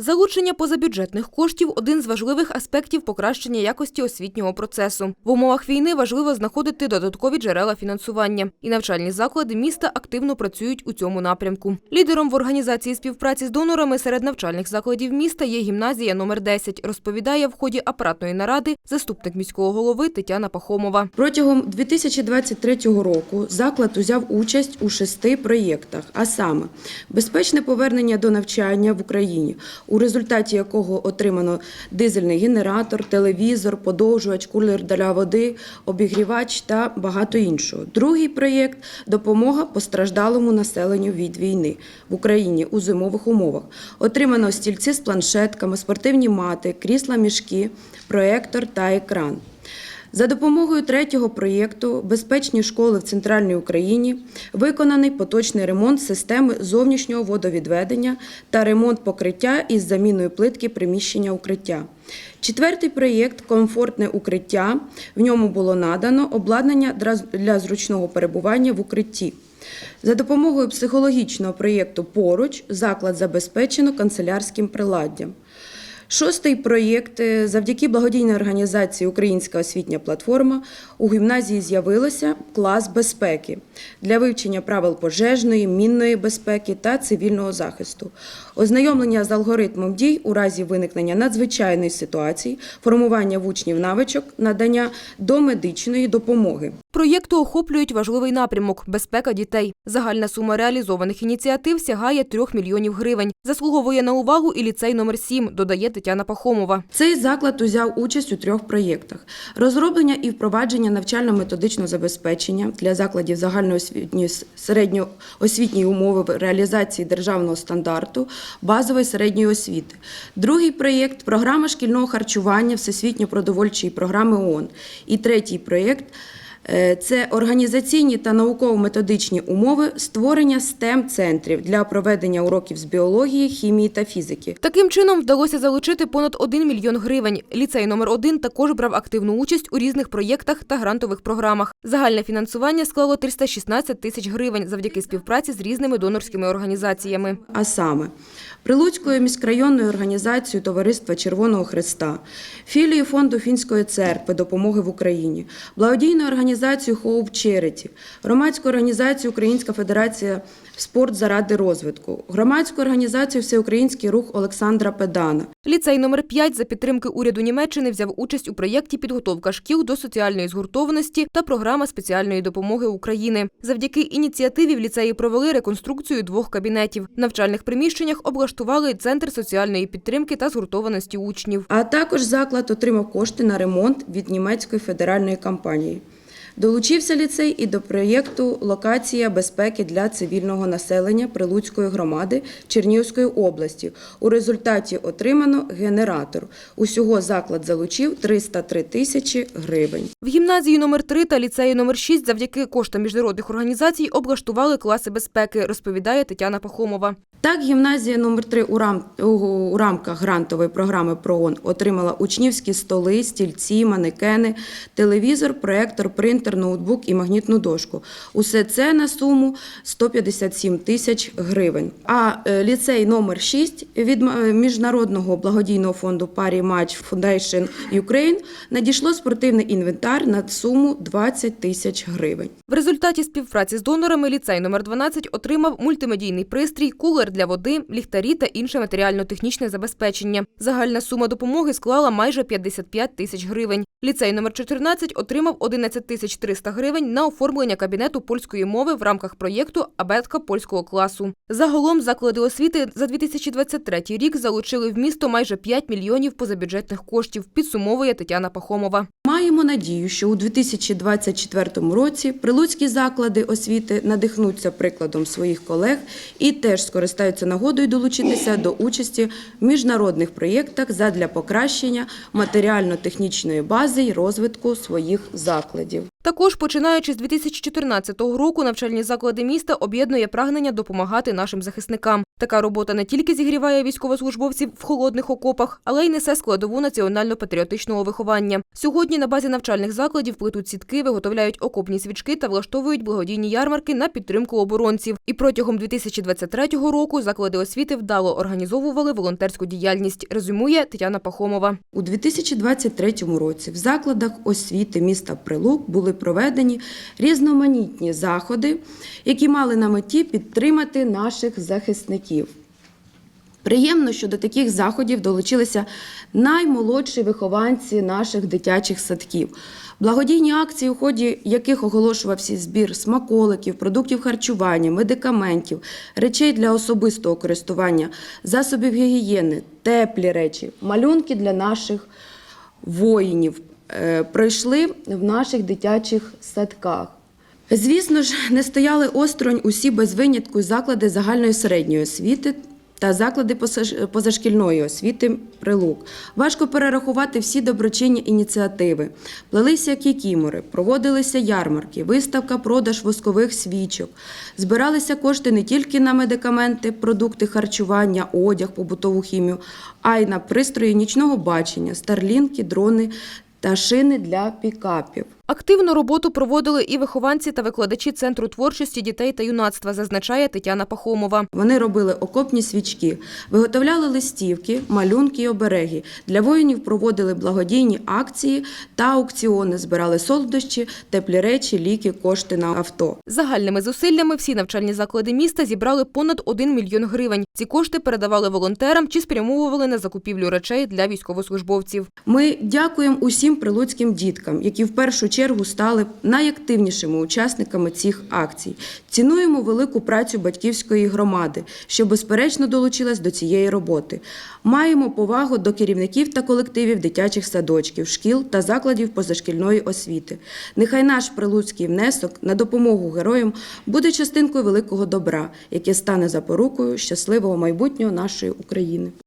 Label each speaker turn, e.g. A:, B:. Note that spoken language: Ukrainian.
A: Залучення позабюджетних коштів один з важливих аспектів покращення якості освітнього процесу. В умовах війни важливо знаходити додаткові джерела фінансування, і навчальні заклади міста активно працюють у цьому напрямку. Лідером в організації співпраці з донорами серед навчальних закладів міста є гімназія номер 10, розповідає в ході апаратної наради заступник міського голови Тетяна Пахомова.
B: Протягом 2023 року заклад узяв участь у шести проєктах, а саме безпечне повернення до навчання в Україні, у результаті якого отримано дизельний генератор, телевізор, подовжувач, кулер для води, обігрівач та багато іншого. Другий проєкт допомога постраждалому населенню від війни в Україні у зимових умовах. Отримано стільці з планшетками, спортивні мати, крісла мішки, проектор та екран. За допомогою третього проєкту Безпечні школи в центральній Україні виконаний поточний ремонт системи зовнішнього водовідведення та ремонт покриття із заміною плитки приміщення укриття. Четвертий проєкт Комфортне укриття. В ньому було надано обладнання для зручного перебування в укритті. За допомогою психологічного проєкту Поруч заклад забезпечено канцелярським приладдям. Шостий проєкт е, завдяки благодійній організації Українська освітня платформа у гімназії з'явилося клас безпеки для вивчення правил пожежної, мінної безпеки та цивільного захисту, ознайомлення з алгоритмом дій у разі виникнення надзвичайної ситуації, формування в учнів навичок, надання домедичної допомоги.
A: Проєкту охоплюють важливий напрямок безпека дітей. Загальна сума реалізованих ініціатив сягає 3 мільйонів гривень. Заслуговує на увагу і ліцей номер 7, додає Тетяна Пахомова.
B: Цей заклад узяв участь у трьох проєктах: розроблення і впровадження навчально-методичного забезпечення для закладів загальноосвітньої середньоосвітньої умови в реалізації державного стандарту базової середньої освіти. Другий проєкт програма шкільного харчування Всесвітньо-продовольчої програми ООН. І третій проєкт. Е, Це організаційні та науково-методичні умови створення STEM-центрів для проведення уроків з біології, хімії та фізики.
A: Таким чином вдалося залучити понад 1 мільйон гривень. Ліцей номер 1 також брав активну участь у різних проєктах та грантових програмах. Загальне фінансування склало 316 тисяч гривень завдяки співпраці з різними донорськими організаціями.
B: А саме Прилуцькою міськрайонною організацією Товариства Червоного Христа, філією фонду Фінської церкви допомоги в Україні, благодійною організацією Hope Charity, громадською організацією Українська Федерація спорт заради розвитку, громадською організацією Всеукраїнський рух Олександра Педана,
A: Ліцей номер 5 за підтримки уряду Німеччини взяв участь у проєкті Підготовка шкіл до соціальної згуртованості та програма спеціальної допомоги України. Завдяки ініціативі в ліцеї провели реконструкцію двох кабінетів. В навчальних приміщеннях облаштували центр соціальної підтримки та згуртованості учнів.
B: А також заклад отримав кошти на ремонт від німецької федеральної компанії. Долучився ліцей і до проєкту Локація безпеки для цивільного населення Прилуцької громади Чернігівської області. У результаті отримано генератор. Усього заклад залучив 303 тисячі гривень.
A: В гімназії номер 3 та ліцеї номер 6 завдяки коштам міжнародних організацій облаштували класи безпеки, розповідає Тетяна Пахомова.
B: Так, гімназія номер 3 у, рам... у- рамках грантової програми ПРООН отримала учнівські столи, стільці, манекени, телевізор, проектор, принтер, ноутбук і магнітну дошку. Усе це на суму 157 тисяч гривень. А е, ліцей номер 6 від е, міжнародного благодійного фонду Парі Матч Foundation Ukraine надійшло спортивний інвентар на суму 20 тисяч гривень.
A: В результаті співпраці з донорами ліцей номер 12 отримав мультимедійний пристрій, кулер для води, ліхтарі та інше матеріально-технічне забезпечення. Загальна сума допомоги склала майже 55 тисяч гривень. Ліцей номер 14 отримав 11 тисяч 300 гривень на оформлення кабінету польської мови в рамках проєкту «Абетка польського класу. Загалом заклади освіти за 2023 рік залучили в місто майже 5 мільйонів позабюджетних коштів, підсумовує Тетяна Пахомова.
B: Маємо надію, що у 2024 році прилуцькі заклади освіти надихнуться прикладом своїх колег і теж скористаються нагодою долучитися до участі в міжнародних проєктах задля покращення матеріально-технічної бази й розвитку своїх закладів.
A: Також, починаючи з 2014 року, навчальні заклади міста об'єднує прагнення допомагати нашим захисникам. Така робота не тільки зігріває військовослужбовців в холодних окопах, але й несе складову національно-патріотичного виховання. Сьогодні на базі навчальних закладів плетуть сітки, виготовляють окопні свічки та влаштовують благодійні ярмарки на підтримку оборонців. І протягом 2023 року заклади освіти вдало організовували волонтерську діяльність. Резюмує Тетяна Пахомова.
B: У 2023 році в закладах освіти міста Прилук були проведені різноманітні заходи, які мали на меті підтримати наших захисників. Приємно, що до таких заходів долучилися наймолодші вихованці наших дитячих садків. Благодійні акції, у ході яких оголошувався збір смаколиків, продуктів харчування, медикаментів, речей для особистого користування, засобів гігієни, теплі речі, малюнки для наших воїнів е, пройшли в наших дитячих садках. Звісно ж, не стояли осторонь усі без винятку заклади загальної середньої освіти та заклади позашкільної освіти прилук. Важко перерахувати всі доброчинні ініціативи. Плелися кікімори, проводилися ярмарки, виставка, продаж воскових свічок. Збиралися кошти не тільки на медикаменти, продукти харчування, одяг, побутову хімію, а й на пристрої нічного бачення, старлінки, дрони та шини для пікапів.
A: Активну роботу проводили і вихованці та викладачі Центру творчості дітей та юнацтва, зазначає Тетяна Пахомова.
B: Вони робили окопні свічки, виготовляли листівки, малюнки і обереги. Для воїнів проводили благодійні акції та аукціони, збирали солодощі, теплі речі, ліки, кошти на авто.
A: Загальними зусиллями всі навчальні заклади міста зібрали понад 1 мільйон гривень. Ці кошти передавали волонтерам чи спрямовували на закупівлю речей для військовослужбовців.
B: Ми дякуємо усім прилуцьким діткам, які в першу чергу стали найактивнішими учасниками цих акцій. Цінуємо велику працю батьківської громади, що безперечно долучилась до цієї роботи. Маємо повагу до керівників та колективів дитячих садочків, шкіл та закладів позашкільної освіти. Нехай наш прилуцький внесок на допомогу героям буде частинкою великого добра, яке стане запорукою щасливого майбутнього нашої України.